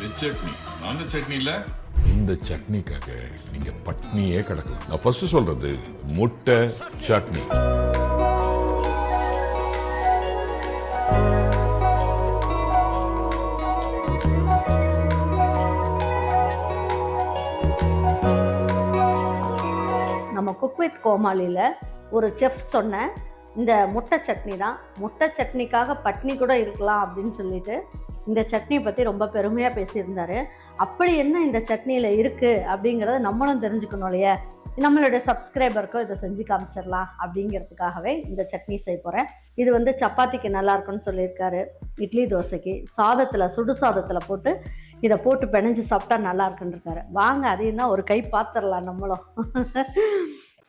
Veg chutney. நான்கு சட்னி இல்ல? இந்த சட்னிக்காக நீங்க பட்னியே கிடக்கலாம் நான் ஃபர்ஸ்ட் சொல்றது முட்டை சட்னி. நம்ம குக் வித் கோமாளியில் ஒரு செஃப் சொன்ன இந்த முட்டை சட்னி தான். முட்டை சட்னிக்காக பட்னி கூட இருக்கலாம் அப்படின்னு சொல்லிட்டு இந்த சட்னியை பற்றி ரொம்ப பெருமையாக பேசியிருந்தாரு. அப்படி என்ன இந்த சட்னியில் இருக்குது அப்படிங்கிறத நம்மளும் தெரிஞ்சுக்கணும் இல்லையா? நம்மளுடைய சப்ஸ்கிரைபருக்கும் இதை செஞ்சு காமிச்சிடலாம் அப்படிங்கிறதுக்காகவே இந்த சட்னி செய்ய போகிறேன் இது வந்து சப்பாத்திக்கு நல்லா இருக்கும்னு சொல்லியிருக்காரு. இட்லி தோசைக்கு சாதத்தில் சுடு சாதத்தில் போட்டு இதை போட்டு பிணைஞ்சு சாப்பிட்டா நல்லா இருக்குன்னு இருக்காரு. வாங்க அதையும் தான் ஒரு கை பார்த்துடலாம் நம்மளும்.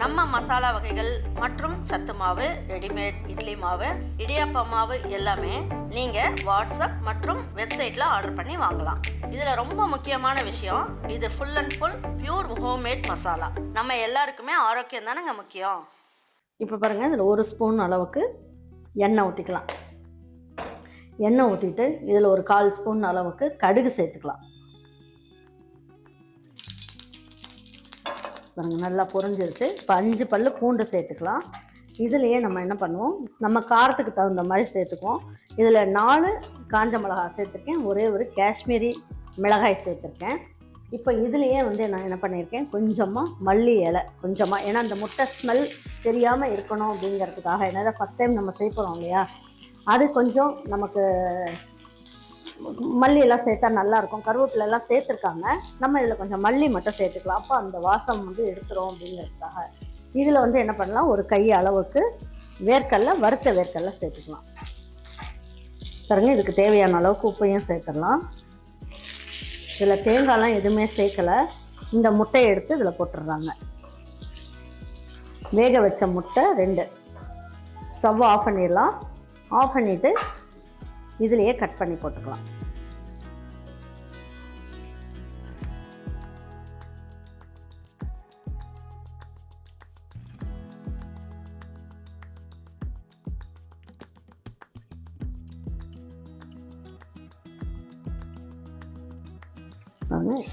நம்ம மசாலா வகைகள் மற்றும் சத்து மாவு ரெடிமேட் இட்லி மாவு இடியாப்ப மாவு எல்லாமே நீங்கள் வாட்ஸ்அப் மற்றும் வெப்சைட்டில் ஆர்டர் பண்ணி வாங்கலாம். இதில் ரொம்ப முக்கியமான விஷயம் இது full and full pure homemade masala நம்ம எல்லாருக்குமே ஆரோக்கியம் தானேங்க முக்கியம்? இப்போ பாருங்கள் இதில் ஒரு ஸ்பூன் அளவுக்கு எண்ணெய் ஊற்றிக்கலாம் எண்ணெய் ஊற்றிட்டு இதில் ஒரு கால் ஸ்பூன் அளவுக்கு கடுகு சேர்த்துக்கலாம். பாருங்கள் நல்லா பொறிஞ்சிருச்சு இப்போ அஞ்சு பல்லு பூண்டு சேர்த்துக்கலாம். இதுலேயே நம்ம என்ன பண்ணுவோம்? நம்ம காரத்துக்கு தகுந்த மாதிரி சேர்த்துக்குவோம். இதில் நாலு காஞ்ச மிளகாய் சேர்த்துருக்கேன். ஒரே ஒரு காஷ்மீரி மிளகாய் சேர்த்துருக்கேன். இப்போ இதுலேயே வந்து நான் என்ன பண்ணியிருக்கேன்? கொஞ்சமாக மல்லி இலை கொஞ்சமாக ஏன்னா அந்த முட்டை ஸ்மெல் தெரியாமல் இருக்கணும் அப்படிங்கிறதுக்காக. ஏன்னா ஃபஸ்ட் டைம் நம்ம சேர்க்குறோம் இல்லையா? அது கொஞ்சம் நமக்கு மல்லி எல்லாம் சேர்த்தா நல்லா இருக்கும் கருவேப்பிலை எல்லாம் சேர்த்துருக்காங்க. நம்ம இதில் கொஞ்சம் மல்லி மட்டும் சேர்த்துக்கலாம். அப்போ அந்த வாசம் வந்து எடுத்துரும் அப்படிங்கிறதுக்காக. இதில் வந்து என்ன பண்ணலாம்? ஒரு கை அளவுக்கு வேர்க்கடலை வறுத்த வேர்க்கடலை சேர்த்துக்கலாம். பாருங்க இதுக்கு தேவையான அளவுக்கு உப்பையும் சேர்த்துடலாம். இதில் தேங்காயெலாம் எதுவுமே சேர்க்கலை. இந்த முட்டையை எடுத்து இதில் போட்டுடுறாங்க. வேக வச்ச முட்டை ரெண்டு. ஸ்டவ் ஆஃப் பண்ணிடலாம். ஆஃப் பண்ணிவிட்டு இதிலையே கட் பண்ணி போட்டுக்கலாம்.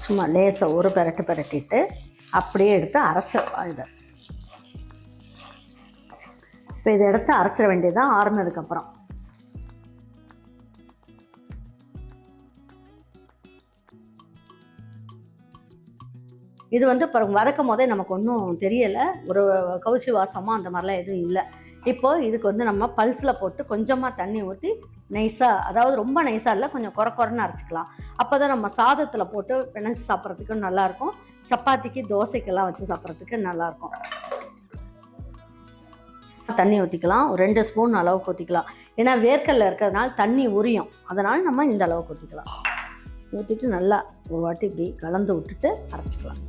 சும்மா லேசாக ஒரு பெரட்டு பெரட்டிட்டு அப்படியே எடுத்து அரைச்சிடலாம் இதை. இப்போ இதை எடுத்து அரைச்சிட வேண்டியதுதான் ஆறுனதுக்கப்புறம் இது வந்து இப்போ வதக்கும் போதே நமக்கு ஒன்றும் தெரியலை. ஒரு கவுச்சி வாசமாக அந்த மாதிரிலாம் எதுவும் இல்லை. இப்போ இதுக்கு வந்து நம்ம பல்ஸில் போட்டு கொஞ்சமாக தண்ணி ஊற்றி நைஸாக அதாவது ரொம்ப நைஸாக இல்லை கொஞ்சம் குறை குறைன்னு அரைச்சிக்கலாம். அப்போ தான் நம்ம சாதத்தில் போட்டு பிணைஞ்சு சாப்பிட்றதுக்கும் நல்லாயிருக்கும். சப்பாத்திக்கு தோசைக்கெல்லாம் வச்சு சாப்பிட்றதுக்கு நல்லாயிருக்கும். தண்ணி ஊற்றிக்கலாம் ஒரு ரெண்டு ஸ்பூன் அளவுக்கு ஊற்றிக்கலாம் ஏன்னா வேர்க்கல்ல இருக்கிறதுனால தண்ணி உரியும். அதனால் நம்ம இந்த அளவுக்கு ஊற்றிக்கலாம் ஊற்றிட்டு நல்லா ஒரு வாட்டி இப்படி கலந்து விட்டுட்டு அரைச்சிக்கலாம்.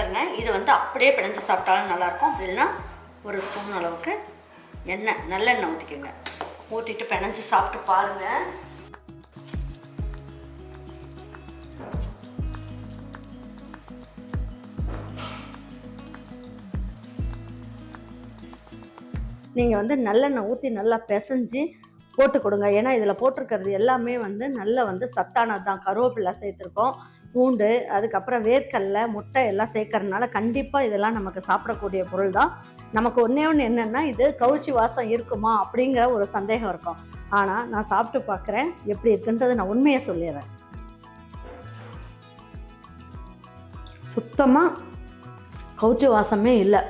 பாருங்கள் இது வந்து அப்படியே பிணைஞ்சு சாப்பிட்டாலும் நல்லாயிருக்கும். அப்படின்னா ஒரு ஸ்பூன் அளவுக்கு எண்ணெய் நல்லெண்ணெய் ஊற்றிக்கோங்க ஊற்றிட்டு பிணைஞ்சு சாப்பிட்டு பாருங்கள் நீங்கள் வந்து நல்லெண்ணெய் ஊற்றி நல்லா பிசைஞ்சு போட்டு கொடுங்க. ஏன்னா இதில் போட்டிருக்கிறது எல்லாமே வந்து நல்ல வந்து சத்தானது தான் கருவேப்பிலை சேர்த்துருக்கோம். பூண்டு அதுக்கப்புறம் வேர்க்கடலை முட்டை எல்லாம் சேர்க்கறதுனால கண்டிப்பாக இதெல்லாம் நமக்கு சாப்பிடக்கூடிய பொருள் தான் நமக்கு ஒன்றே ஒன்று என்னென்னா இது கவுச்சி வாசம் இருக்குமா அப்படிங்கிற ஒரு சந்தேகம் இருக்கும். ஆனால் நான் சாப்பிட்டு பார்க்குறேன் எப்படி இருக்குன்றது நான் உண்மையை சொல்லிடுறேன். சுத்தமாக கவுச்சி வாசமே இல்லை.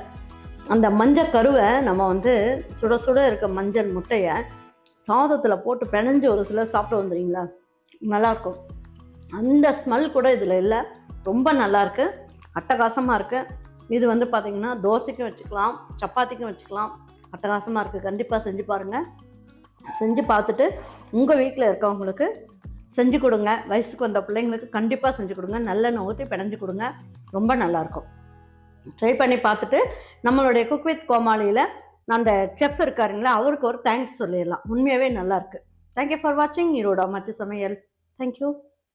அந்த மஞ்சள் கருவை நம்ம வந்து சுட சுட இருக்க மஞ்சள் முட்டையை சாதத்தில் போட்டு பிணைஞ்சு ஒரு சிலர் சாப்பிட்டு வந்துடுறீங்களா? நல்லாயிருக்கும் அந்த ஸ்மெல் கூட இதில் இல்லை. ரொம்ப நல்லாயிருக்கு அட்டகாசமாக இருக்குது இது வந்து பார்த்திங்கன்னா தோசைக்கும் வச்சுக்கலாம் சப்பாத்திக்கும் வச்சுக்கலாம். அட்டகாசமாக இருக்குது கண்டிப்பாக செஞ்சு பாருங்கள் செஞ்சு பார்த்துட்டு உங்கள் வீட்டில் இருக்கவங்களுக்கு செஞ்சு கொடுங்க. வயசுக்கு வந்த பிள்ளைங்களுக்கு கண்டிப்பாக செஞ்சு கொடுங்க. நல்லெண்ணெய் ஊற்றி பிணைஞ்சு கொடுங்க. ரொம்ப நல்லாயிருக்கும் ட்ரை பண்ணி பார்த்துட்டு நம்மளுடைய குக் வித் கோமாளியில் அந்த செஃப் இருக்காருங்களா அவருக்கு ஒரு தேங்க்ஸ் சொல்லிடலாம். உண்மையாகவே நல்லாயிருக்கு தேங்க்யூ ஃபார் வாட்சிங் ஈரோட மச்சி சமையல். தேங்க்யூ